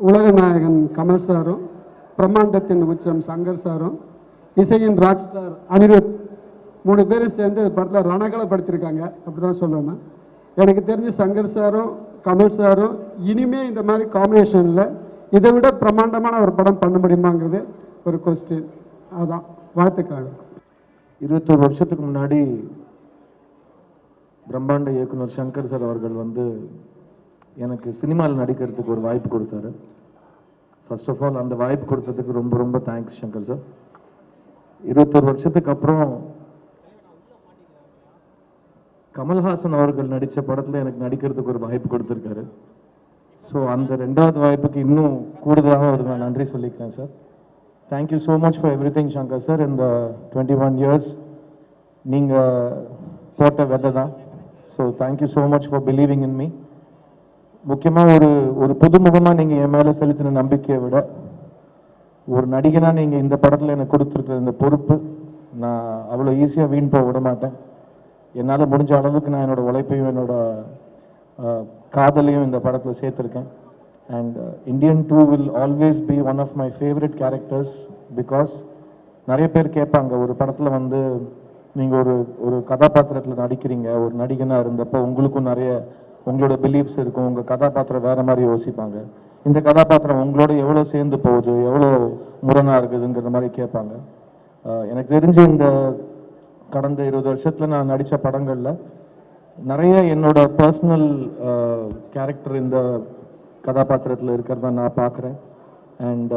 உலக நாயகன் கமல் சாரும் பிரம்மாண்டத்தின் உச்சம் சங்கர் சாரும் இசையின் ராக் ஸ்டார் அனிருத் மூணு பேரும் சேர்ந்து படத்தில் படத்தில் ரணகலப்படுத்தியிருக்காங்க. அப்படி தான் சொல்லணும் எனக்கு தெரிஞ்சு சங்கர் சாரும் கமல் சாரும் இனிமே இந்த மாதிரி காம்பினேஷனில் இதை விட பிரம்மாண்டமான ஒரு படம் பண்ண முடியுமாங்கிறது ஒரு கொஸ்டின் அதுதான் வாழ்த்துக்கள் இருபத்தோரு வருஷத்துக்கு முன்னாடி பிரம்மாண்ட இயக்குனர் சங்கர் சார் அவர்கள் வந்து எனக்கு சினிமாவில் நடிக்கிறதுக்கு ஒரு வாய்ப்பு கொடுத்தாரு. ஃபர்ஸ்ட் ஆஃப் ஆல் அந்த வாய்ப்பு கொடுத்ததுக்கு ரொம்ப ரொம்ப தேங்க்ஸ் சங்கர் சார் இருபத்தொரு வருஷத்துக்கு அப்புறம் கமல்ஹாசன் அவர்கள் நடித்த படத்தில் எனக்கு நடிக்கிறதுக்கு ஒரு வாய்ப்பு கொடுத்துருக்காரு. ஸோ அந்த ரெண்டாவது வாய்ப்புக்கு இன்னும் கூடுதலாக ஒரு நான் நன்றி சொல்லிக்கிறேன் sir thank you so much for everything Shankar sir இந்த டுவெண்ட்டி ஒன் இயர்ஸ் நீங்கள் போட்ட வெதை தான் so thank you so much for believing in me முக்கியமாக ஒரு ஒரு புதுமுகமாக நீங்கள் என் மேலே செலுத்தின நம்பிக்கையை விட ஒரு நடிகனாக நீங்கள் இந்த படத்தில் எனக்கு கொடுத்துருக்குற இந்த பொறுப்பு நான் அவ்வளோ ஈஸியாக வீண் போக விட மாட்டேன் என்னால் முடிஞ்ச அளவுக்கு நான் என்னோட உழைப்பையும் என்னோடய காதலையும் இந்த படத்தில் சேர்த்துருக்கேன். And Indian two will always be one of my favourite characters because நிறைய பேர் கேட்பாங்க ஒரு படத்தில் வந்து நீங்கள் ஒரு ஒரு கதாபாத்திரத்தில் நடிக்கிறீங்க ஒரு நடிகனாக இருந்தப்போ உங்களுக்கும் நிறைய உங்களோட பிலீஃப்ஸ் இருக்கும் உங்கள் கதாபாத்திரம் வேறு மாதிரி யோசிப்பாங்க. இந்த கதாபாத்திரம் உங்களோட எவ்வளோ சேர்ந்து போகுது எவ்வளோ முரணாக இருக்குதுங்கிற மாதிரி கேட்பாங்க. எனக்கு தெரிஞ்சு இந்த கடந்த இருபது வருஷத்தில் நான் நடித்த படங்களில் நிறைய என்னோட பர்சனல் கேரக்டர் இந்த கதாபாத்திரத்தில் இருக்கிறத நான் பார்க்குறேன். அண்ட்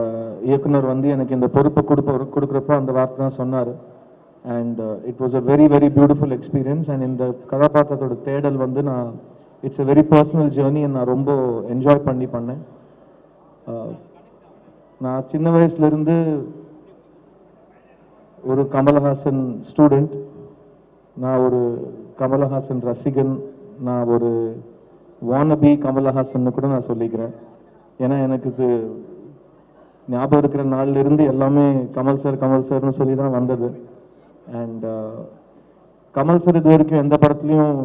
இயக்குனர் வந்து எனக்கு இந்த பொறுப்பை கொடுப்ப கொடுக்குறப்ப அந்த வார்த்தை தான் சொன்னார். And it was a very very beautiful experience and இந்த கதாபாத்திரத்தோட தேடல் வந்து நான் it's a very personal journey நான் ரொம்ப என்ஜாய் பண்ணி பண்ணேன். நான் சின்ன வயசுலேருந்து ஒரு கமலஹாசன் ஸ்டூடெண்ட் நான் ஒரு கமலஹாசன் ரசிகன். நான் ஒரு வானபி கமலஹாசன் கூட நான் சொல்லிக்கிறேன். ஏன்னா எனக்கு இது ஞாபகம் இருக்கிற நாள்லேருந்து எல்லாமே கமல் சார் கமல் சார்னு சொல்லி தான் வந்தது. அண்ட் கமல் சார் இது வரைக்கும் எந்த படத்துலையும்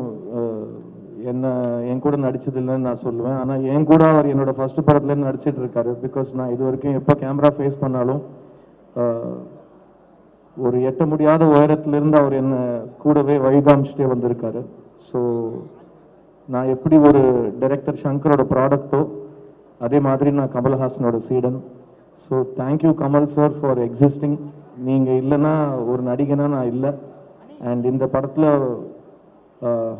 என்ன என் கூட நடிச்சது இல்லைன்னு நான் சொல்லுவேன். ஆனால் என் கூட அவர் என்னோட ஃபர்ஸ்ட் படத்துலேருந்து நடிச்சிட்டு இருக்காரு பிகாஸ் நான் இது வரைக்கும் எப்போ கேமரா ஃபேஸ் பண்ணாலும் ஒரு எட்ட முடியாத உயரத்துலேருந்து அவர் என்னை கூடவே வழிகாமிச்சிட்டே வந்திருக்காரு. ஸோ நான் எப்படி ஒரு டைரக்டர் சங்கரோட ப்ராடக்ட்டோ அதே மாதிரி நான் கமல்ஹாசனோட சீடன். So thank you Kamal sir for existing நீங்கள் இல்லைன்னா ஒரு நடிகனாக நான் இல்லை. அண்ட் இந்த படத்தில்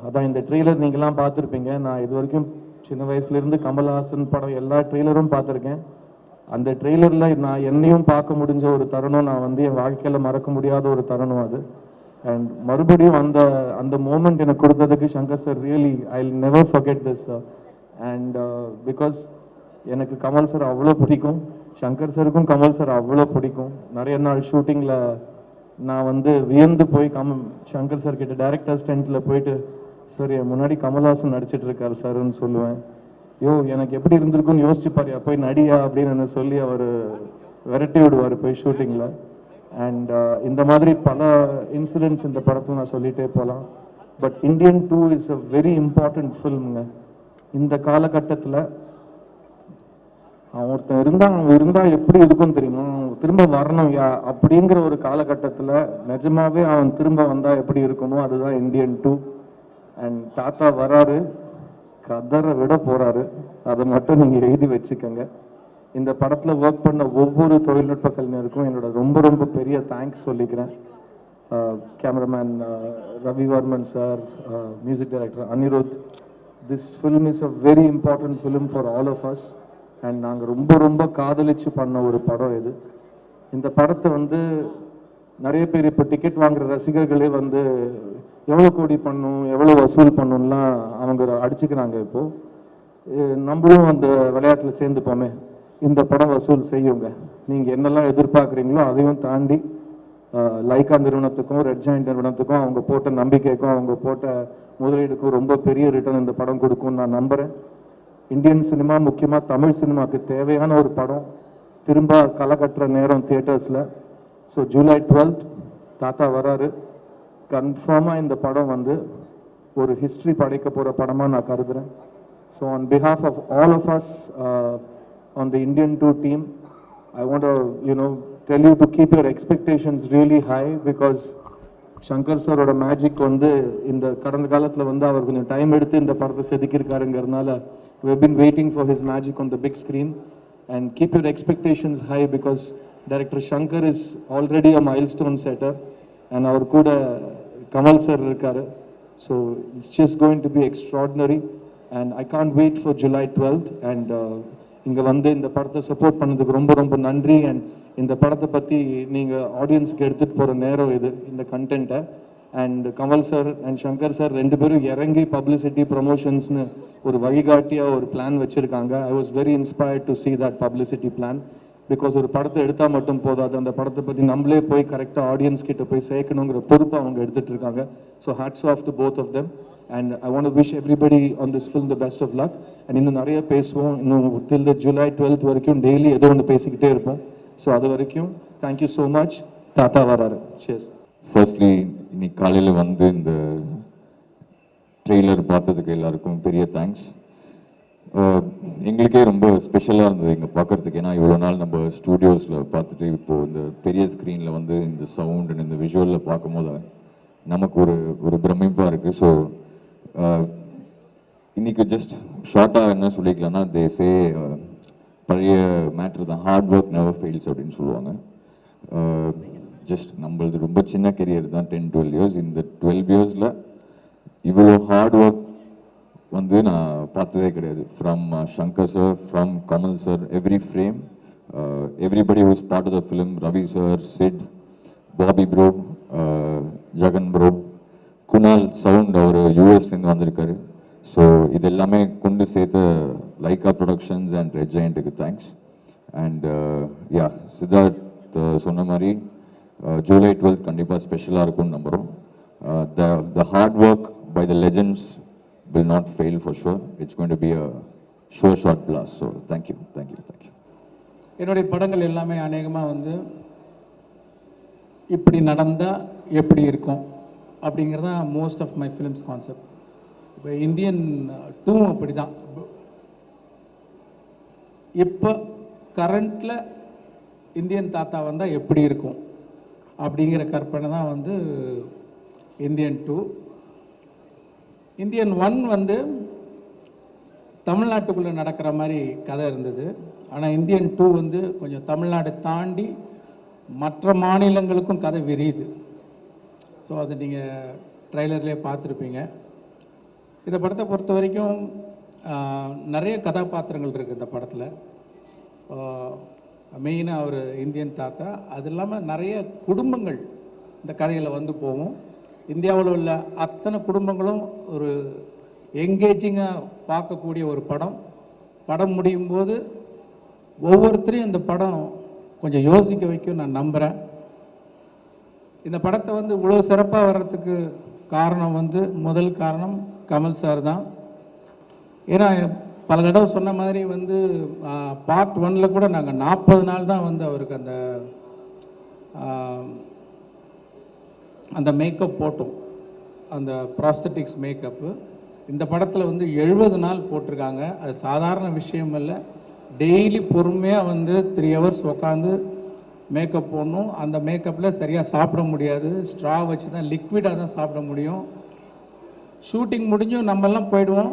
அதான் இந்த ட்ரெய்லர் நீங்களாம் பார்த்துருப்பீங்க. நான் இது வரைக்கும் சின்ன வயசுலேருந்து கமல்ஹாசன் படம் எல்லா ட்ரெய்லரும் பார்த்துருக்கேன். அந்த ட்ரெய்லரில் நான் என்னையும் பார்க்க முடிஞ்ச ஒரு தருணம் நான் வந்து என் வாழ்க்கையில் மறக்க முடியாத ஒரு தருணம் அது. அண்ட் மறுபடியும் அந்த அந்த மூமெண்ட் எனக்கு கொடுத்ததுக்கு Shankar sir really I never forget this and because எனக்கு கமல் சார் அவ்வளோ பிடிக்கும். சங்கர் சாருக்கும் கமல் சார் அவ்வளோ பிடிக்கும். நிறைய நாள் ஷூட்டிங்கில் நான் வந்து வியந்து போய் கம் சங்கர் சார் கிட்ட டேரக்டர் ஸ்டென்ட்டில் போயிட்டு சார் என் முன்னாடி கமல்ஹாசன் நடிச்சிட்டு இருக்காரு சார்னு சொல்லுவேன். யோ எனக்கு எப்படி இருந்திருக்கும்னு யோசிச்சு போய் நடியா? அப்படின்னு என்ன சொல்லி அவர் விரட்டி விடுவார் போய் ஷூட்டிங்கில் அண்ட் இந்த மாதிரி பல இன்சிடென்ட்ஸ் இந்த படத்தில் நான் சொல்லிகிட்டே போகலாம் but Indian two is a very important ஃபில்முங்க இந்த காலகட்டத்தில் ஒருத்தன் இருந்தால் அவன் இருந்தால் எப்படி இருக்கும்னு தெரியுமா? அவன் திரும்ப வரணும் யா அப்படிங்கிற ஒரு காலகட்டத்தில் நிஜமாவே அவன் திரும்ப வந்தால் எப்படி இருக்குமோ அதுதான் இந்தியன் டூ. அண்ட் தாத்தா வராரு கதரை விட போகிறாரு அதை மட்டும் நீங்கள் எழுதி வச்சுக்கோங்க. இந்த படத்தில் ஒர்க் பண்ண ஒவ்வொரு தொழில்நுட்ப கலைஞருக்கும் என்னோட ரொம்ப ரொம்ப பெரிய தேங்க்ஸ் சொல்லிக்கிறேன். Cameraman Ravivarman sir music director Anirudh. This film is a very important film for all of us and நாங்கள் ரொம்ப ரொம்ப காதலிச்சு பண்ண ஒரு படம் இது. இந்த படத்தை வந்து நிறைய பேர் இப்போ டிக்கெட் வாங்குற ரசிகர்களே வந்து எவ்வளோ கோடி பண்ணும் எவ்வளோ வசூல் பண்ணும்லாம் அவங்க அடிச்சுக்கிறாங்க இப்போ. நம்மளும் அந்த விளையாட்டில் சேர்ந்துப்போமே. இந்த படம் வசூல் செய்யுங்க. நீங்கள் என்னெல்லாம் எதிர்பார்க்குறீங்களோ அதையும் தாண்டி லைக்கா நிறுவனத்துக்கும் ரெட் ஜாயிண்ட் நிறுவனத்துக்கும் அவங்க போட்ட நம்பிக்கைக்கும் அவங்க போட்ட முதலீடுக்கும் ரொம்ப பெரிய ரிட்டர்ன் இந்த படம் கொடுக்கும்னு நான் நம்புகிறேன் இந்தியன் சினிமா முக்கியமாக தமிழ் சினிமாவுக்கு தேவையான ஒரு படம் திரும்ப களை கட்டுற நேரம் தியேட்டர்ஸில் ஸோ ஜூலை டுவெல்த் தாத்தா வராரு. கன்ஃபார்மாக இந்த படம் வந்து ஒரு ஹிஸ்ட்ரி படைக்க போகிற படமாக நான் கருதுகிறேன் so on behalf of all of us on the Indian two team I want you know tell you to keep your expectations really high because Shankar சாரோட மேஜிக் வந்து இந்த கடந்த காலத்தில் வந்து அவர் கொஞ்சம் டைம் எடுத்து இந்த படத்தை செதுக்கியிருக்காருங்கிறதுனால We've been waiting for his magic on the big screen. And keep your expectations high because director Shankar is already a milestone setter. And our கூட Kamal sir இருக்காரு so it's just going to be extraordinary and I can't wait for July twelfth and இங்கே வந்து இந்த படத்தை support பண்ணதுக்கு ரொம்ப ரொம்ப நன்றி. அண்ட் இந்த படத்தை பற்றி நீங்கள் ஆடியன்ஸ்க்கு எடுத்துகிட்டு போகிற நேரம் இது இந்த கண்டென்ட்டை and Kamal sir and Shankar sir ரெண்டு பேரும் இறங்கி பப்ளிசிட்டி ப்ரொமோஷன்ஸ்னு ஒரு வழிகாட்டியாக ஒரு பிளான் வச்சுருக்காங்க. I was very inspired to see that publicity plan because ஒரு படத்தை எடுத்தால் மட்டும் போதாது. அந்த படத்தை பற்றி நம்மளே போய் கரெக்டாக ஆடியன்ஸ் கிட்ட போய் சேர்க்கணுங்கிற பொறுப்பை அவங்க எடுத்துகிட்டு இருக்காங்க. So hats off to both of them and I want wish everybody on this film the best of luck and இன்னும் நிறைய பேசுவோம். இன்னும் டில் த ஜூலை டுவெல்த் வரைக்கும் டெய்லி ஏதோ ஒன்று பேசிக்கிட்டே இருப்போம். ஸோ அது வரைக்கும் தேங்க்யூ ஸோ மச் தாத்தா வராரு. Cheers. ஃபர்ஸ்ட்லி இன்னைக்கு காலையில் வந்து இந்த ட்ரெய்லர் பார்த்ததுக்கு எல்லாருக்கும் பெரிய தேங்க்ஸ் எங்களுக்கே ரொம்ப ஸ்பெஷலாக இருந்தது இங்கே பார்க்குறதுக்கு. ஏன்னா இவ்வளோ நாள் நம்ம ஸ்டூடியோஸில் பார்த்துட்டு இப்போது இந்த பெரிய ஸ்க்ரீனில் வந்து இந்த சவுண்ட் இந்த விஷுவலில் பார்க்கும்போது நமக்கு ஒரு ஒரு பிரமிப்பாக இருக்குது ஸோ இன்றைக்கி ஜஸ்ட் ஷார்ட்டாக என்ன சொல்லிக்கலாம்னா தேசே பழைய மேட்ரு தான். ஹார்ட் ஒர்க் நெவர் ஃபெயில்ஸ் அப்படின்னு சொல்லுவாங்க. ஜஸ்ட் நம்மளது ரொம்ப சின்ன கெரியர் தான் டென் டுவெல் இயர்ஸ் இந்த டுவெல் இயர்ஸில் இவ்வளோ ஹார்ட் ஒர்க் வந்து நான் பார்த்ததே கிடையாது. From Shankar sir from Kamal sir every frame everybody who's part of the film Ravi sir Sid Bobby bro Jagan bro Kunal sound அவர் யூஎஸ்லேருந்து வந்திருக்காரு. ஸோ இது எல்லாமே கொண்டு சேர்த்த லைகா ப்ரொடக்ஷன்ஸ் அண்ட் ரெட் ஜெயண்ட்டுக்கு தேங்க்ஸ் அண்ட் யா சித்தார்த் சொன்ன மாதிரி ஜூலை டுவெல்த் கண்டிப்பாக ஸ்பெஷலாக இருக்கும்னு நம்புகிறோம் the the hard work by the legends will not fail for sure it's going to be a sure shot blast so thank you thank you thank you என்னுடைய படங்கள் எல்லாமே அநேகமாக வந்து இப்படி நடந்தால் எப்படி இருக்கும் அப்படிங்கிறது தான் most of my films concept இப்போ இந்தியன் டூ அப்படி தான் இப்போ கரண்ட்டில் இந்தியன் தாத்தா வந்தால் எப்படி இருக்கும்? அப்படிங்கிற கற்பனை தான் வந்து இந்தியன் டூ. இந்தியன் ஒன் வந்து தமிழ்நாட்டுக்குள்ளே நடக்கிற மாதிரி கதை இருந்தது. ஆனால் இந்தியன் டூ வந்து கொஞ்சம் தமிழ்நாடு தாண்டி மற்ற மாநிலங்களுக்கும் கதை விரியுது. ஸோ அதை நீங்கள் ட்ரைலர்லேயே பார்த்துருப்பீங்க. இந்த படத்தை பொறுத்த வரைக்கும் நிறைய கதாபாத்திரங்கள் இருக்குது இந்த படத்தில். மெயினாக அவர் இந்தியன் தாத்தா. அது இல்லாமல் நிறைய குடும்பங்கள் இந்த கதையில் வந்து போகும். இந்தியாவில் உள்ள அத்தனை குடும்பங்களும் ஒரு எங்கேஜிங்காக பார்க்கக்கூடிய ஒரு படம். படம் முடியும் போது ஒவ்வொருத்தரையும் இந்த படம் கொஞ்சம் யோசிக்க வைக்கும் நான் நம்புகிறேன் இந்த படத்தை வந்து இவ்வளோ சிறப்பாக வர்றதுக்கு காரணம் வந்து முதல் காரணம் கமல் சார் தான். ஏன்னா பல தடவை சொன்ன மாதிரி வந்து பார்ட் ஒன்ல கூட நாங்கள் நாற்பது நாள் தான் வந்து அவருக்கு அந்த அந்த மேக்கப் போட்டோம். அந்த ப்ராஸ்தட்டிக்ஸ் மேக்கப்பு இந்த படத்தில் வந்து எழுபது நாள் போட்டிருக்காங்க. அது சாதாரண விஷயம் இல்லை. டெய்லி பொறுமையாக வந்து த்ரீ ஹவர்ஸ் உட்காந்து மேக்கப் போடணும். அந்த மேக்கப்பில் சரியாக சாப்பிட முடியாது. ஸ்ட்ரா வச்சு தான் லிக்விடாக தான் சாப்பிட முடியும். ஷூட்டிங் முடிஞ்சும் நம்மெல்லாம் போயிடுவோம்.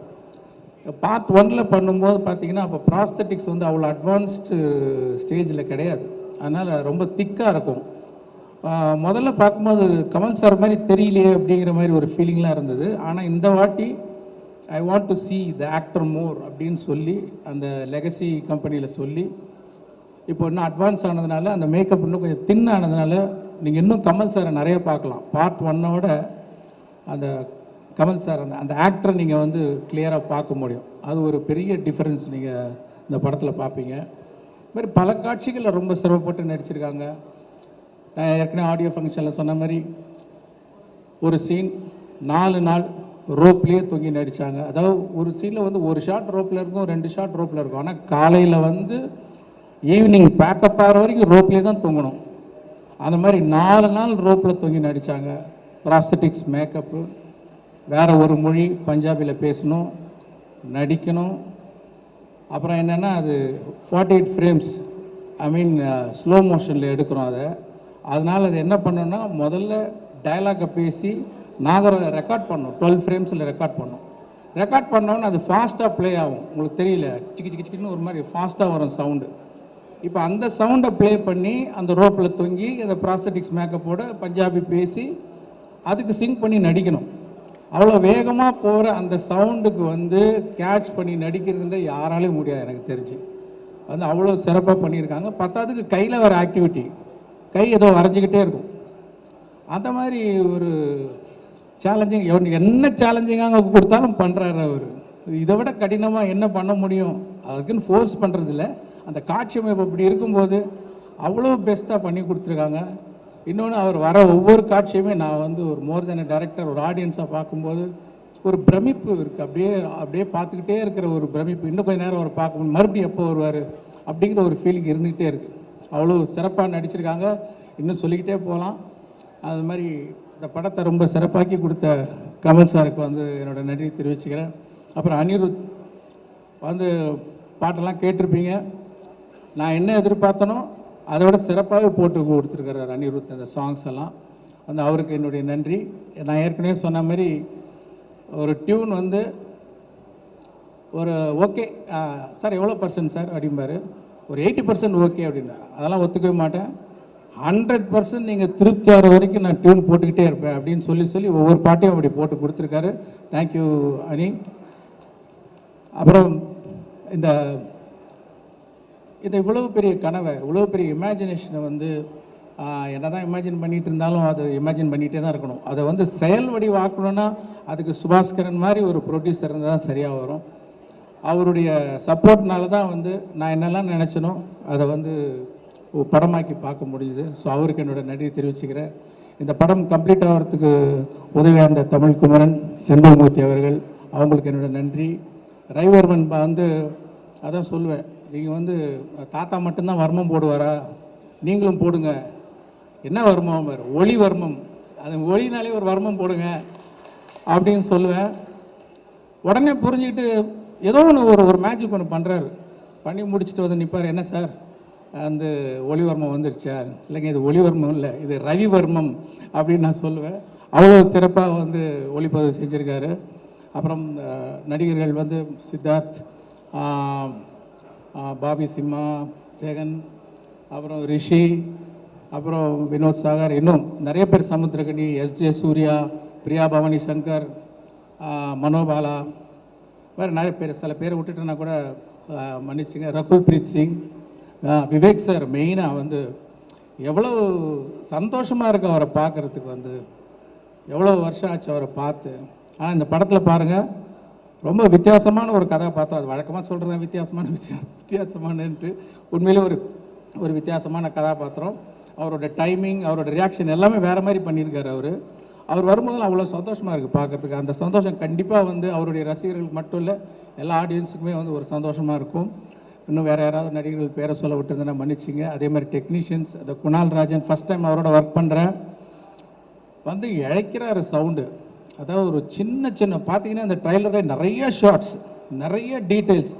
பார்ட் ஒன்ல பண்ணும்போது பார்த்தீங்கன்னா அப்போ ப்ராஸ்தட்டிக்ஸ் வந்து அவ்வளோ அட்வான்ஸ்டு ஸ்டேஜில் கிடையாது. அதனால் ரொம்ப திக்காக இருக்கும். முதல்ல பார்க்கும்போது கமல் சார் மாதிரி தெரியலையே அப்படிங்கிற மாதிரி ஒரு ஃபீலிங்லாம் இருந்தது. ஆனால் இந்த வாட்டி I want to see the actor more அப்படின்னு சொல்லி அந்த லெகசி கம்பெனியில் சொல்லி இப்போ இன்னும் அட்வான்ஸ் ஆனதுனால அந்த மேக்கப் இன்னும் கொஞ்சம் தின் ஆனதுனால நீங்கள் இன்னும் கமல் சாரை நிறைய பார்க்கலாம். பார்ட் ஒன்னோட அந்த கமல் சார் அந்த அந்த ஆக்டரை நீங்கள் வந்து கிளியராக பார்க்க முடியும். அது ஒரு பெரிய டிஃப்ரென்ஸ் நீங்கள் இந்த படத்தில் பார்ப்பீங்க. மாதிரி பல காட்சிகளில் ரொம்ப சிரமப்பட்டு நடிச்சிருக்காங்க. நான் ஏற்கனவே ஆடியோ ஃபங்க்ஷனில் சொன்ன மாதிரி ஒரு சீன் நாலு நாள் ரோப்லேயே தொங்கி நடித்தாங்க அதாவது ஒரு சீனில் வந்து ஒரு ஷாட் ரோப்பில் இருக்கும் ரெண்டு ஷாட் ரோப்பில் இருக்கும். ஆனால் காலையில் வந்து ஈவினிங் பேக்கப் ஆகிற வரைக்கும் ரோப்லேயே தான் தொங்கணும். அந்த மாதிரி நாலு நாள் ரோப்பில் தொங்கி நடித்தாங்க ப்ராஸ்தட்டிக்ஸ் மேக்கப்பு வேறு ஒரு மொழி பஞ்சாபியில் பேசணும் நடிக்கணும். அப்புறம் என்னென்னா அது forty eight frames I mean slow மோஷனில் எடுக்கிறோம் அதை. அதனால் அது என்ன பண்ணோன்னா முதல்ல டயலாக்கை பேசி நாங்கள் அதை ரெக்கார்ட் பண்ணோம் டுவெல் ஃப்ரேம்ஸில் ரெக்கார்ட் பண்ணோம். ரெக்கார்ட் பண்ணோன்னு அது ஃபாஸ்ட்டாக ப்ளே ஆகும். உங்களுக்கு தெரியல. சிக்கி சிக்கி சிக்கின்னு ஒரு மாதிரி ஃபாஸ்ட்டாக வரும் சவுண்டு இப்போ அந்த சவுண்டை ப்ளே பண்ணி அந்த ரோப்பில் தொங்கி அந்த ப்ராஸ்தட்டிக்ஸ் மேக்கப்போட பஞ்சாபி பேசி அதுக்கு சிங்க் பண்ணி நடிக்கணும். அவ்வளோ வேகமாக போகிற அந்த சவுண்டுக்கு வந்து கேட்ச் பண்ணி நடிக்கிறதுன்ற யாராலையும் முடியாது எனக்கு தெரிஞ்சு. வந்து அவ்வளோ சிறப்பாக பண்ணியிருக்காங்க. பத்தாவதுக்கு கையில் வர ஆக்டிவிட்டி கை ஏதோ வரைஞ்சிக்கிட்டே இருக்கும். அந்த மாதிரி ஒரு சேலஞ்சிங் என்ன சேலஞ்சிங்காக கொடுத்தாலும் பண்ணுறாரு அவர். இதை விட கடினமாக என்ன பண்ண முடியும்? அதுக்குன்னு ஃபோர்ஸ் பண்ணுறதில்ல அந்த காட்சி அமைப்பு அப்படி இருக்கும்போது அவ்வளோ பெஸ்ட்டாக பண்ணி கொடுத்துருக்காங்க. இன்னொன்று அவர் வர ஒவ்வொரு காட்சியுமே நான் வந்து ஒரு மோர் தென் டேரக்டர் ஒரு ஆடியன்ஸாக பார்க்கும்போது ஒரு பிரமிப்பு இருக்குது அப்படியே அப்படியே பார்த்துக்கிட்டே இருக்கிற ஒரு பிரமிப்பு. இன்னும் கொஞ்ச நேரம் அவர் பார்க்க மறுபடியும் எப்போ வருவார் அப்படிங்கிற ஒரு ஃபீலிங் இருந்துக்கிட்டே இருக்குது அவ்வளோ சிறப்பாக நடிச்சிருக்காங்க. இன்னும் சொல்லிக்கிட்டே போகலாம். அது மாதிரி இந்த படத்தை ரொம்ப சிறப்பாக்கி கொடுத்த கமல் சாருக்கு வந்து என்னோடய நன்றி தெரிவிச்சுக்கிறேன். அப்புறம் அனிருத் வந்து பாட்டெல்லாம் கேட்டிருப்பீங்க. நான் என்ன எதிர்பார்த்தனோ அதை விட சிறப்பாக போட்டு கொடுத்துருக்கிறார் அனிருத் அந்த சாங்ஸ் எல்லாம். அந்த அவருக்கு என்னுடைய நன்றி. நான் ஏற்கனவே சொன்ன மாதிரி ஒரு டியூன் வந்து ஒரு ஓகே சார் எவ்வளோ பர்சன்ட் சார் அப்படிம்பாரு. ஒரு எயிட்டி பர்சன்ட் ஓகே அப்படின்னா அதெல்லாம் ஒத்துக்கவே மாட்டேன். ஹண்ட்ரட் பர்சன்ட் நீங்கள் திருப்தி ஆகிற வரைக்கும் நான் டியூன் போட்டுக்கிட்டே இருப்பேன் அப்படின்னு சொல்லி சொல்லி ஒவ்வொரு பாட்டையும் அப்படி போட்டு கொடுத்துருக்காரு. தேங்க்யூ அனி. அப்புறம் இந்த இந்த இவ்வளவு பெரிய கனவை இவ்வளவு பெரிய இமேஜினேஷனை வந்து என்ன தான் இமேஜின் பண்ணிட்டு இருந்தாலும் அதை இமேஜின் பண்ணிகிட்டே தான் இருக்கணும். அதை வந்து செயல் வடிவாக்கணும்னா அதுக்கு சுபாஸ்கரன் மாதிரி ஒரு ப்ரொடியூசர் இருந்தால் தான் சரியாக வரும். அவருடைய சப்போர்ட்னால தான் வந்து நான் என்னெல்லாம் நினச்சனோ அதை வந்து படமாக்கி பார்க்க முடிஞ்சுது. ஸோ அவருக்கு என்னோடய நன்றி தெரிவிச்சுக்கிறேன். இந்த படம் கம்ப்ளீட் ஆகிறதுக்கு உதவியாக இருந்த தமிழ் குமரன் செந்தமூர்த்தி அவர்கள் அவங்களுக்கு என்னோட நன்றி. ரவிவர்மன் வந்து அதான் சொல்லுவேன் நீங்கள் வந்து தாத்தா மட்டும்தான் வர்மம் போடுவாரா? நீங்களும் போடுங்க. என்ன வர்மம்? ஒளி வர்மம். அது ஒளினாலே ஒரு வர்மம் போடுங்க அப்படின்னு சொல்லுவேன். உடனே புரிஞ்சுக்கிட்டு ஏதோ ஒன்று ஒரு ஒரு மேஜிக் ஒன்று பண்ணுறாரு பண்ணி முடிச்சுட்டு வந்து நிற்பார் என்ன சார்? அந்த ஒளிவர்மம் வந்துருச்சா? இல்லைங்க இது ஒளிவர்மம் இல்லை இது ரவிவர்மம் அப்படின்னு நான் சொல்லுவேன். அவ்வளோ சிறப்பாக வந்து ஒளிப்பதிவு செஞ்சுருக்காரு. அப்புறம் நடிகர்கள் வந்து சித்தார்த் பாபி சிம்மா ஜெகன் அப்புறம் ரிஷி அப்புறம் வினோத் சாகர் இன்னும் நிறைய பேர் சமுத்திரகனி எஸ் ஜே சூர்யா பிரியா பவானி சங்கர் மனோபாலா வேறு நிறைய பேர் சில பேரை விட்டுட்டேன்னா கூட மன்னிச்சுங்க ரகுல் பிரீத் சிங் விவேக் சார் மெயினாக வந்து எவ்வளோ சந்தோஷமாக இருக்கு அவரை பார்க்குறதுக்கு வந்து. எவ்வளோ வருஷம் ஆச்சு அவரை பார்த்து. ஆனால் இந்த படத்தில் பாருங்கள் ரொம்ப வித்தியாசமான ஒரு கதாபாத்திரம் அது வழக்கமாக சொல்கிறது வித்தியாசமான வித்தியாச வித்தியாசமானன்ட்டு உண்மையிலே ஒரு ஒரு வித்தியாசமான கதாபாத்திரம் அவரோட டைமிங் அவரோட ரியாக்ஷன் எல்லாமே வேறு மாதிரி பண்ணியிருக்காரு அவர். அவர் வரும்போது அவ்வளோ சந்தோஷமாக இருக்குது பார்க்குறதுக்கு. அந்த சந்தோஷம் கண்டிப்பாக வந்து அவருடைய ரசிகர்களுக்கு மட்டும் இல்லை எல்லா ஆடியன்ஸுக்குமே வந்து ஒரு சந்தோஷமாக இருக்கும். இன்னும் வேறு யாராவது நடிகர்கள் பேரை சொல்ல விட்டுருந்தேன்னா மன்னிச்சிங்க. அதே மாதிரி டெக்னீஷியன்ஸ் அந்த குணால் ராஜன் ஃபஸ்ட் டைம் அவரோட ஒர்க் பண்ணுறேன் வந்து இழைக்கிறாரு சவுண்டு அதாவது ஒரு சின்ன சின்ன பார்த்தீங்கன்னா அந்த ட்ரைலரில் நிறைய ஷார்ட்ஸ் நிறைய டீட்டெயில்ஸ்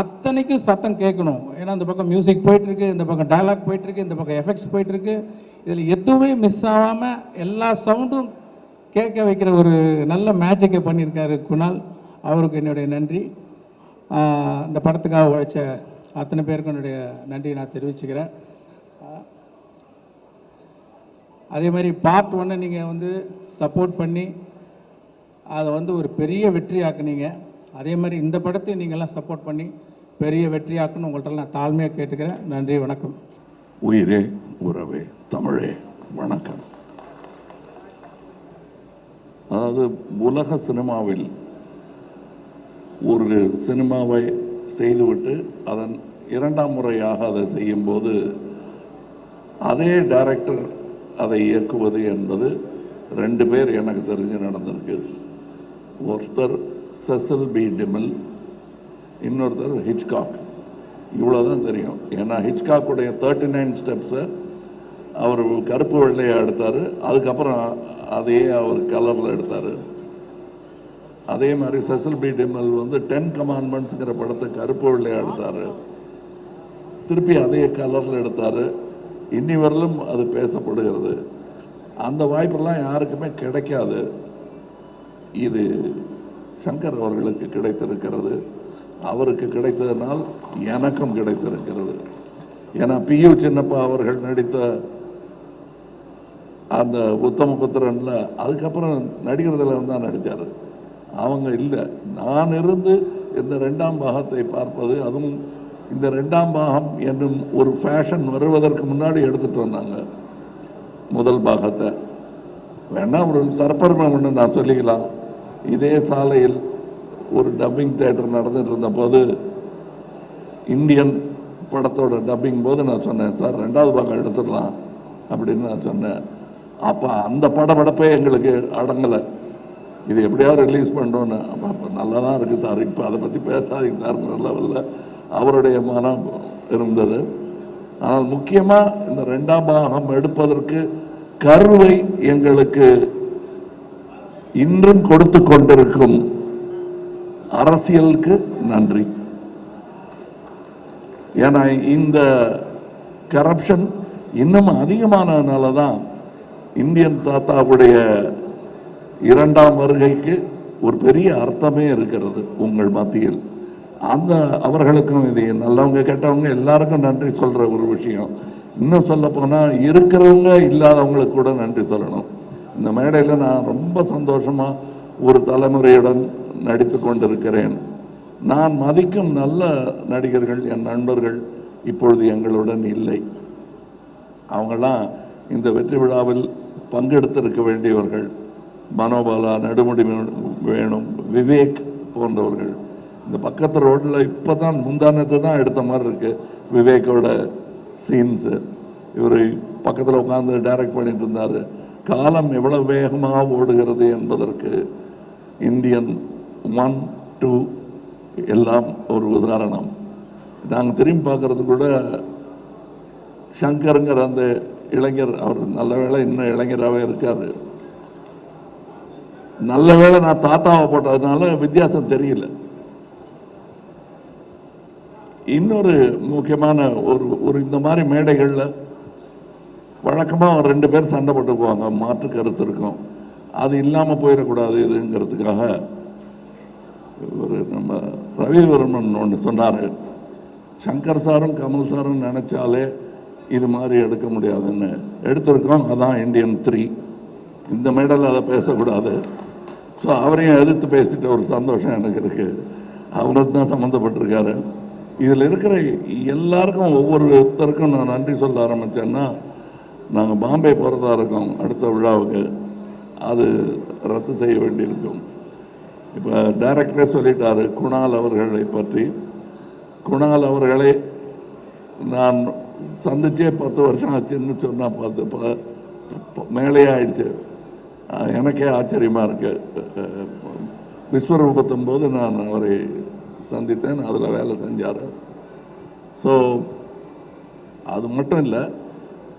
அத்தனைக்கும் சத்தம் கேட்கணும். ஏன்னா இந்த பக்கம் மியூசிக் போயிட்டுருக்கு இந்த பக்கம் டயலாக் போயிட்டுருக்கு இந்த பக்கம் எஃபெக்ட்ஸ் போயிட்டுருக்கு. இதில் எதுவுமே மிஸ் ஆகாமல் எல்லா சவுண்டும் கேட்க வைக்கிற ஒரு நல்ல மேஜிக்கை பண்ணியிருக்காரு குணால். அவருக்கு என்னுடைய நன்றி. இந்த படத்துக்காக உழைச்ச அத்தனை பேருக்கும் என்னுடைய நன்றி நான் தெரிவிச்சுக்கிறேன். அதே மாதிரி பார்ட் ஒன்று நீங்கள் வந்து சப்போர்ட் பண்ணி அதை வந்து ஒரு பெரிய வெற்றியாக்குனீங்க. அதே மாதிரி இந்த படத்தை நீங்கள்லாம் சப்போர்ட் பண்ணி பெரிய வெற்றியாக்குன்னு உங்கள்கிட்ட நான் தாழ்மையாக கேட்டுக்கிறேன். நன்றி வணக்கம். உயிரே உறவே தமிழே வணக்கம். அதாவது உலக சினிமாவில் ஒரு சினிமாவை செய்துவிட்டு அதன் இரண்டாம் முறையாக அதை செய்யும்போது அதே டைரக்டர் அதை இயக்குவது என்பது ரெண்டு பேர் எனக்கு தெரிஞ்சு நடந்திருக்கு. ஒருத்தர் செசல் பி டிமில் இன்னொருத்தர் ஹிச்காக் இவ்வளோதான் தெரியும். ஏன்னா ஹிச்காக்குடைய தேர்ட்டி நைன் ஸ்டெப்ஸை அவர் கருப்பு வெள்ளையை எடுத்தார். அதுக்கப்புறம் அதையே அவர் கலரில் எடுத்தார். அதே மாதிரி செசல் பி டிமல் வந்து டென் கமாண்ட்மெண்ட்ஸுங்கிற படத்தை கருப்பு வெள்ளையை எடுத்தார். திருப்பி அதே கலரில் எடுத்தார். இன்னி வரலும் அது பேசப்படுகிறது. அந்த வாய்ப்பெல்லாம் யாருக்குமே கிடைக்காது. இது சங்கர் அவர்களுக்கு கிடைத்திருக்கிறது. அவருக்கு கிடைத்ததனால் எனக்கும் கிடைத்திருக்கிறது. ஏன்னா பியு சின்னப்பா அவர்கள் நடித்த அந்த உத்தம புத்திரன்ல அதுக்கப்புறம் நடிகர்தில் தான் நடித்தார். அவங்க இல்லை. நான் இருந்து இந்த ரெண்டாம் பாகத்தை பார்ப்பது அதுவும் இந்த ரெண்டாம் பாகம் என்னும் ஒரு ஃபேஷன் வருவதற்கு முன்னாடி எடுத்துகிட்டு வந்தாங்க. முதல் பாகத்தை. வேணா ஒரு தற்பெருமை ஒன்று நான் சொல்லிக்கலாம். இதே சாலையில் ஒரு டப்பிங் தேட்டர் நடந்துட்டு இருந்தபோது இந்தியன் படத்தோட டப்பிங் போது நான் சொன்னேன் சார் ரெண்டாவது பாகம் எடுத்துடலாம் அப்படின்னு நான் சொன்னேன். அப்போ அந்த படப்படப்பே எங்களுக்கு அடங்கலை. இது எப்படியாவது ரிலீஸ் பண்ணோன்னு அப்போ அப்போ நல்லா தான் இருக்குது சார். இப்போ அதை பற்றி பேசாதீங்க சார்ங்கிற லெவலில் அவருடைய மனம் இருந்தது. ஆனால் முக்கியமாக இந்த ரெண்டாம் பாகம் எடுப்பதற்கு கருவை எங்களுக்கு இன்றும் கொடுத்து கொண்டிருக்கும் அரசியலுக்கு நன்றி. ஏன்னா இந்த கரப்ஷன் இன்னும் அதிகமானதுனால தான் இந்தியன் தாத்தாவுடைய இரண்டாம் வருகைக்கு ஒரு பெரிய அர்த்தமே இருக்கிறது உங்கள் மத்தியில். அந்த அவர்களுக்கும் இது நல்லவங்க கெட்டவங்க எல்லாருக்கும் நன்றி சொல்கிற ஒரு விஷயம். இன்னும் சொல்ல போனால் இருக்கிறவங்க இல்லாதவங்களுக்கு கூட நன்றி சொல்லணும். இந்த மேடையில் நான் ரொம்ப சந்தோஷமாக ஒரு தலைமுறையுடன் நடித்து கொண்டிருக்கிறேன். நான் மதிக்கும் நல்ல நடிகர்கள் என் நண்பர்கள் இப்பொழுது எங்களுடன் இல்லை. அவங்களாம் இந்த வெற்றி விழாவில் பங்கெடுத்திருக்க வேண்டியவர்கள். மனோபாலா நெடுமுடி வேணும் விவேக் போன்றவர்கள். இந்த பக்கத்து ரோட்டில் இப்போ தான் முந்தானத்தை தான் எடுத்த மாதிரி இருக்குது விவேக்கோட சீன்ஸு இவர் பக்கத்தில் உட்காந்து டைரக்ட் பண்ணிட்டு இருந்தார். காலம் எவ்வளவு வேகமாக ஓடுகிறது என்பதற்கு இந்தியன் ஒன் டூ எல்லாம் ஒரு உதாரணம். நாங்கள் திரும்பி பார்க்கறது கூட சங்கருங்கிற அந்த இளைஞர் அவர் நல்ல வேளை இன்னும் இளைஞராகவே இருக்கார். நல்ல வேளை நான் தாத்தாவை போட்டதுனால வித்தியாசம் தெரியல. இன்னொரு முக்கியமான ஒரு ஒரு இந்த மாதிரி மேடைகளில் வழக்கமாக ரெண்டு பேர் சண்டை போட்டுக்குவாங்க மாற்று கருத்து இருக்கும். அது இல்லாமல் போயிடக்கூடாது இதுங்கிறதுக்காக ஒரு நம்ம ரவிவர்மன் ஒன்று சொன்னார். சங்கர் சாரும் கமல் சாரும் நினச்சாலே இது மாதிரி எடுக்க முடியாதுன்னு எடுத்திருக்கோம். அதான் இண்டியன் த்ரீ இந்த மேடையில் அதை பேசக்கூடாது. ஸோ அவரையும் எதிர்த்து பேசிட்ட ஒரு சந்தோஷம் எனக்கு இருக்குது அவருக்கு தான் சம்மந்தப்பட்டிருக்காரு. இதில் இருக்கிற எல்லாருக்கும் ஒவ்வொருத்தருக்கும் நான் நன்றி சொல்ல ஆரம்பித்தேன்னா நாங்கள் பாம்பே போகிறதா இருக்கோம் அடுத்த விழாவுக்கு. அது ரத்து செய்ய வேண்டியிருக்கும். இப்போ டைரக்டரே சொல்லிட்டாரு குணால் அவர்களை பற்றி. குணால் அவர்களை நான் சந்திச்சே பத்து வருஷம் ஆச்சுன்னு சொன்னால் பார்த்து ப- ப- மேலே ஆயிடுச்சு. எனக்கே ஆச்சரியமாக இருக்கு. விஸ்வரூபத்தும் போது நான் அவரை சந்தித்தேன் அதில் வேலை செஞ்சார். ஸோ அது மட்டும் இல்லை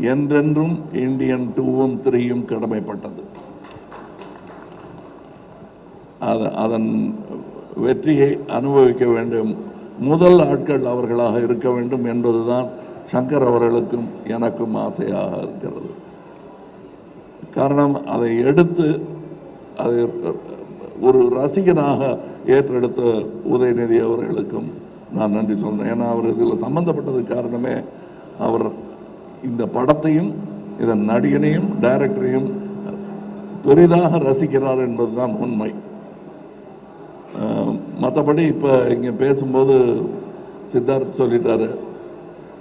என்றென்றும் இந்தியன் டூவும் த்ரீயும் கடமைப்பட்டது. அது அதன் வெற்றியை அனுபவிக்க வேண்டும். முதல் ஆட்கள் அவர்களாக இருக்க வேண்டும் என்பதுதான் சங்கர் அவர்களுக்கும் எனக்கும் ஆசையாக இருக்கிறது. காரணம் அதை எடுத்து அதை ஒரு ரசிகனாக ஏற்றெடுத்த உதயநிதி அவர்களுக்கும் நான் நன்றி சொல்கிறேன் ஏன்னா அவர் இதில் சம்மந்தப்பட்டது காரணமே அவர் இந்த படத்தையும் இதன் நடிகனையும் டைரக்டரையும் பெரிதாக ரசிக்கிறார் என்பதுதான் உண்மை. மற்றபடி இப்போ இங்கே பேசும்போது சித்தார்த் சொல்லிட்டாரு.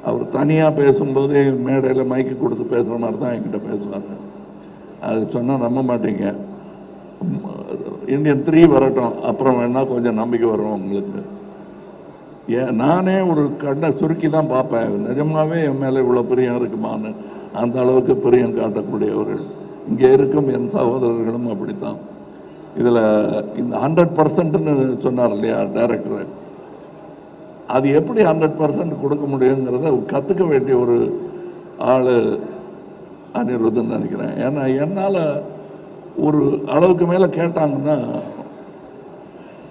அவர் தனியாக பேசும்போது மேடையில் மைக்கு கொடுத்து பேசுகிற மாதிரி தான் என்கிட்ட பேசுவார். அது சொன்னால் நம்ப மாட்டீங்க. இந்தியன் த்ரீ வரட்டும். அப்புறம் வேணால் கொஞ்சம் நம்பிக்கை வரும் உங்களுக்கு. நானே ஒரு கண்ணை சுருக்கி தான் பார்ப்பேன். நிஜமாவே என் மேலே இவ்வளோ பிரியம் இருக்குமான்னு. அந்த அளவுக்கு பிரியம் காட்டக்கூடியவர்கள். இங்கே இருக்கும் என் சகோதரர்களும் அப்படித்தான். இதில் இந்த ஹண்ட்ரட் பர்சன்ட்னு சொன்னார் இல்லையா டைரக்டர்? அது எப்படி ஹண்ட்ரட் பர்சன்ட் கொடுக்க முடியுங்கிறத கற்றுக்க வேண்டிய ஒரு ஆள் அனிருதுன்னு நினைக்கிறேன். ஏன்னா என்னால் ஒரு அளவுக்கு மேலே கேட்டாங்கன்னா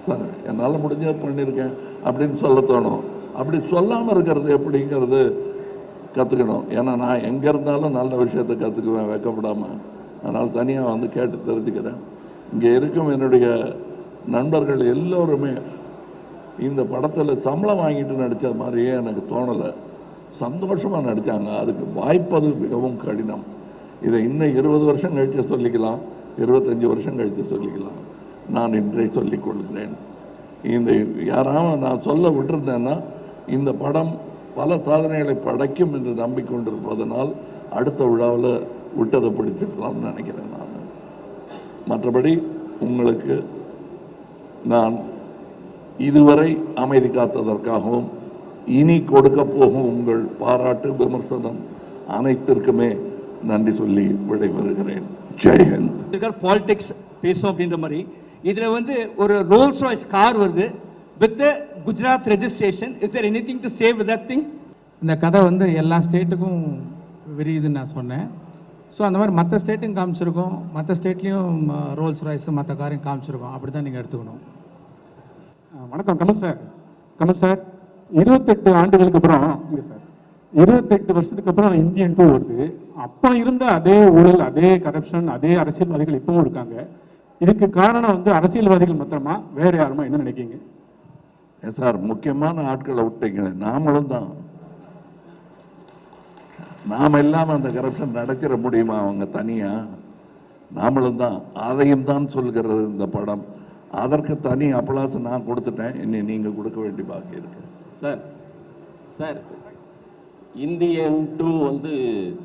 சார் என்னால் முடிஞ்சது பண்ணியிருக்கேன். அப்படின்னு சொல்ல தோணும். அப்படி சொல்லாமல் இருக்கிறது எப்படிங்கிறது கற்றுக்கணும் ஏன்னா நான் எங்கே இருந்தாலும் நல்ல விஷயத்தை கற்றுக்குவேன் வைக்கப்படாமல் அதனால் தனியாக வந்து கேட்டு தெரிஞ்சுக்கிறேன். இங்கே இருக்கும் என்னுடைய நண்பர்கள் எல்லோருமே இந்த படத்தில் சம்பளம் வாங்கிட்டு நடித்த மாதிரியே எனக்கு தோணலை. சந்தோஷமாக நடித்தாங்க அதுக்கு வாய்ப்பது மிகவும் கடினம். இதை இன்னும் இருபது வருஷம் கழித்து சொல்லிக்கலாம். இருபத்தஞ்சி வருஷம் கழித்து சொல்லிக்கலாம். நான் இன்றை சொல்லிக் கொள்கிறேன். இந்த யாராவது நான் சொல்ல விட்டுருந்தேன்னா இந்த படம் பல சாதனைகளை படைக்கும் என்று நம்பிக்கொண்டிருப்பதனால் அடுத்த விழாவில் விட்டதை பிடிச்சிருக்கலாம்னு நினைக்கிறேன் நான் மற்றபடி உங்களுக்கு நான் இதுவரை அமைதி காத்ததற்காகவும் இனி கொடுக்க போகும் உங்கள் பாராட்டு விமர்சனம் அனைத்திற்குமே நன்றி சொல்லி விடைபெறுகிறேன் ஜெயஹிந்த் பாலிடிக்ஸ் பேசும் அப்படின்ற மாதிரி இதில் வந்து ஒரு ரோல்ஸ் ராய்ஸ் கார் வருது with Gujarat registration is there anything to save that thing இந்த கதை வந்து எல்லா ஸ்டேட்டுக்கும் விரியுதுன்னு நான் சொன்னேன். ஸோ அந்த மாதிரி மற்ற ஸ்டேட்டும் காமிச்சிருக்கோம். மற்ற ஸ்டேட்லேயும் ரோல்ஸ் ராய்ஸு மற்ற காரையும் காமிச்சிருக்கோம். அப்படி தான் நீங்கள் எடுத்துக்கணும் வணக்கம். கமல் சார். கமல் சார் இருபத்தெட்டு ஆண்டுகளுக்கு அப்புறம் இங்கே சார் இருபத்தெட்டு வருஷத்துக்கு அப்புறம் இந்தியன் டூ வருது அப்போ இருந்த அதே ஊழல் அதே கரப்ஷன் அதே அரசியல்வாதிகள் இப்பவும் இருக்காங்க. இதுக்கு காரணம் வந்து அரசியல்வாதிகள் மாத்திரமா? வேற யாருமா? என்ன நினைக்கிறீங்க? ஏன் சார் முக்கியமான ஆட்களை விட்டீங்க நாமளும் தான். நாம் இல்லாமல் அந்த கரப்ஷன் நடத்திட முடியுமா அவங்க தனியாக நாமளும் தான். அதையும் தான் சொல்கிறது இந்த படம். அதற்கு தனி அப்ளாஸ் நான் கொடுத்துட்டேன். இனி நீங்கள் கொடுக்க வேண்டிய பாக்கி இருக்கு. சார் சார் இந்தியன் டூ வந்து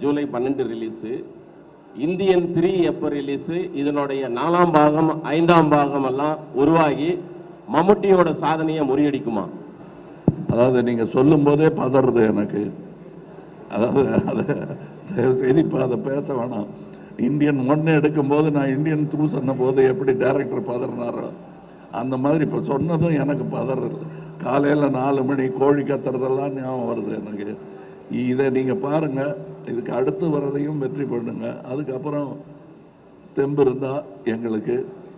ஜூலை பன்னெண்டு ரிலீஸு இந்தியன் த்ரீ எப்போ ரிலீஸு இதனுடைய நாலாம் பாகம் ஐந்தாம் பாகம் எல்லாம் உருவாகி மம்முட்டியோட சாதனையை முறியடிக்குமா? அதாவது நீங்கள் சொல்லும்போதே பதறது எனக்கு. அதாவது அதை தயவு செய்து இப்போ அதை பேச வேணாம். இந்தியன் ஒன்று எடுக்கும்போது நான் இந்தியன் த்ரூ சொன்ன போது எப்படி டைரக்டர் பதறினாரோ அந்த மாதிரி இப்போ சொன்னதும் எனக்கு பதறது காலையில் நாலு மணி கோழி கத்துறதெல்லாம் ஞாபகம் வருது எனக்கு. இதை நீங்கள் பாருங்கள் இதுக்கு அடுத்து வரதையும் வெற்றி பண்ணுங்க. அதுக்கப்புறம் தெம்பு இருந்தால் எங்களுக்கு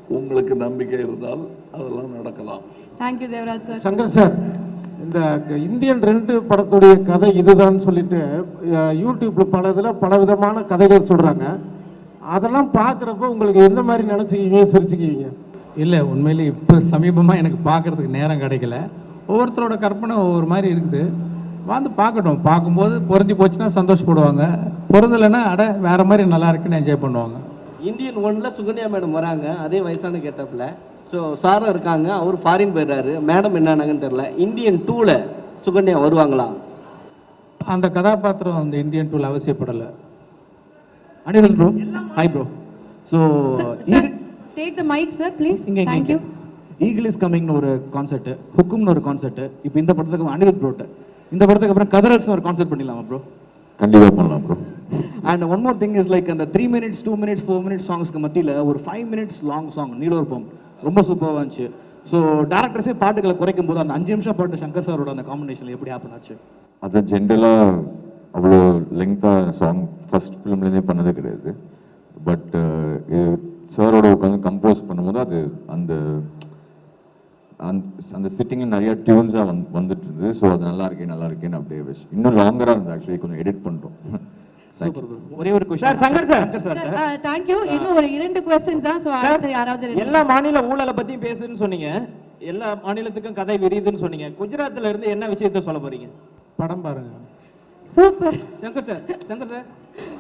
உங்களுக்கு நம்பிக்கை இருந்தால் அதெல்லாம் நடக்கலாம். Thank you Devaraj sir Shankar sir இந்த இந்தியன் ரெண்டு படத்துடைய கதை இதுதான் சொல்லிட்டு அஹ், யூடியூப்ல பல இதில் பல விதமான கதைகள் சொல்றாங்க. அதெல்லாம் பார்க்குறப்ப உங்களுக்கு எந்த மாதிரி நினச்சிக்கிவீங்க சிரிச்சுக்குவீங்க இல்லை உண்மையிலே இப்போ சமீபமாக எனக்கு பார்க்கறதுக்கு நேரம் கிடைக்கல. ஒவ்வொருத்தரோட கற்பனை ஒவ்வொரு மாதிரி இருக்குது. வந்து பார்க்கட்டும். பார்க்கும்போது பொருந்தி போச்சுன்னா சந்தோஷப்படுவாங்க. பொருந்தலைன்னா அட வேற மாதிரி நல்லா இருக்குன்னு என்ஜாய் பண்ணுவாங்க. இந்தியன் ஒன்ல சுகன்யா மேடம் வராங்க. அதே வயசான கெட்டப்பில் ஸோ சாரும் இருக்காங்க. அவர் ஃபாரின் போயிடுறாரு. மேடம் என்னானாங்கன்னு தெரில இந்தியன் டூவில் சுகன்யா வருவாங்களா? அந்த கதாபாத்திரம் அந்த இந்தியன் டூல் அவசியப்படலை. Anirudh bro hi bro so take the mike sir please இங்கே தேங்க்யூ ஈகிள் இஸ் கமிங்னு ஒரு கான்செர்ட் ஹுக்கும்னு ஒரு கான்செர்ட் இப்போ இந்த படத்துக்கு அனிருத் ப்ரோட்ட இந்த படத்துக்கு அப்புறம் கதரல்ஸ்னு ஒரு கான்செர்ட் பண்ணிடலாமா ப்ரோ கண்டிப்பாக பண்ணலாம் bro and one more thing is like அந்த three minutes two minutes four minutes சாங்ஸ்க்கு மத்தியில் ஒரு ஃபைவ் மினிட்ஸ் லாங் சாங் நீலோர்பம் ரொம்ப சூப்பராக இருந்துச்சு. ஸோ டேரக்டர்ஸே பாட்டுகளை குறைக்கும் போது அந்த அஞ்சு நிமிஷம் பாட்டு சங்கர் சாரோட அந்த காம்பினேஷன் எப்படி ஹேப்பன் ஆச்சு? அது ஜென்ரலாக அவ்வளோ லெங்க்த்தாக சாங் ஃபர்ஸ்ட் ஃபிலிம்லேருந்தே பண்ணது கிடையாது. பட் இது சாரோட உட்காந்து கம்போஸ் பண்ணும்போது அது அந்த அந்த அந்த சிட்டிங்கில் நிறைய டியூன்ஸாக வந் வந்துட்டு இருந்தது ஸோ அது நல்லா இருக்கே நல்லா இருக்கேன்னு அப்படியே வச்சு இன்னும் லாங்கராக இருந்தது ஆக்சுவலி கொஞ்சம் எடிட் ப்ரோ ஒரே ஒரு question sir Shankar sir sir thank you இன்னும் ஒரு இரண்டு கொஸ்டின்ஸ் தான். ஸோ அடுத்து யாராவது எல்லா மாநில ஊழலை பத்தியும் பேசுன்னு சொன்னீங்க. எல்லா மாநிலத்துக்கும் கதை விரியுதுன்னு சொன்னீங்க. குஜராத்ல இருந்து என்ன விஷயத்த சொல்ல போறீங்க? படம் பாருங்க. Super Shankar sir Shankar sir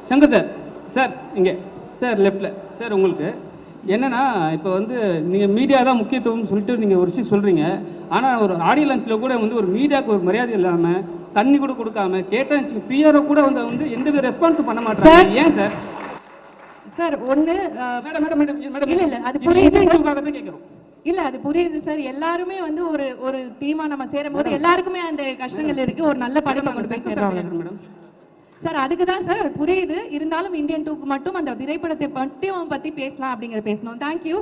Shankar sir sir இங்கே. சார் லெஃப்டில் சார் உங்களுக்கு என்னன்னா இப்போ வந்து நீங்கள் மீடியா தான் முக்கியத்துவம்னு சொல்லிட்டு நீங்கள் ஒரு விஷயம் சொல்கிறீங்க ஆனால் ஒரு ஆடியோ லஞ்சில் கூட வந்து ஒரு மீடியாவுக்கு ஒரு மரியாதை இல்லாமல் தண்ணி கூட கொடுக்காம கேட்டேன் பிஆர்ஓ கூட வந்து வந்து எந்த ரெஸ்பான்ஸும் பண்ண மாட்டாங்க ஏன் சார்? சார் ஒன்று மேடம் மேடம் மேடம் மேடம் இல்ல, இல்ல, அது புரியுது கேட்குறோம்? இல்ல அது புரியுது சார். எல்லாருமே வந்து ஒரு ஒரு டீமா நம்ம சேரும் போது எல்லாருக்குமே அந்த கஷ்டங்கள் இருக்கு. ஒரு நல்ல படம் கொண்டு போய் சேர்றாங்க மேடம். சார் அதுக்கு தான் சார் அது புரியுது. இருந்தாலும் இந்தியன் டூக்கு மட்டும் அந்த திரைப்படத்தை மட்டும் பற்றி பேசலாம் அப்படிங்கிறத பேசணும். தேங்க்யூ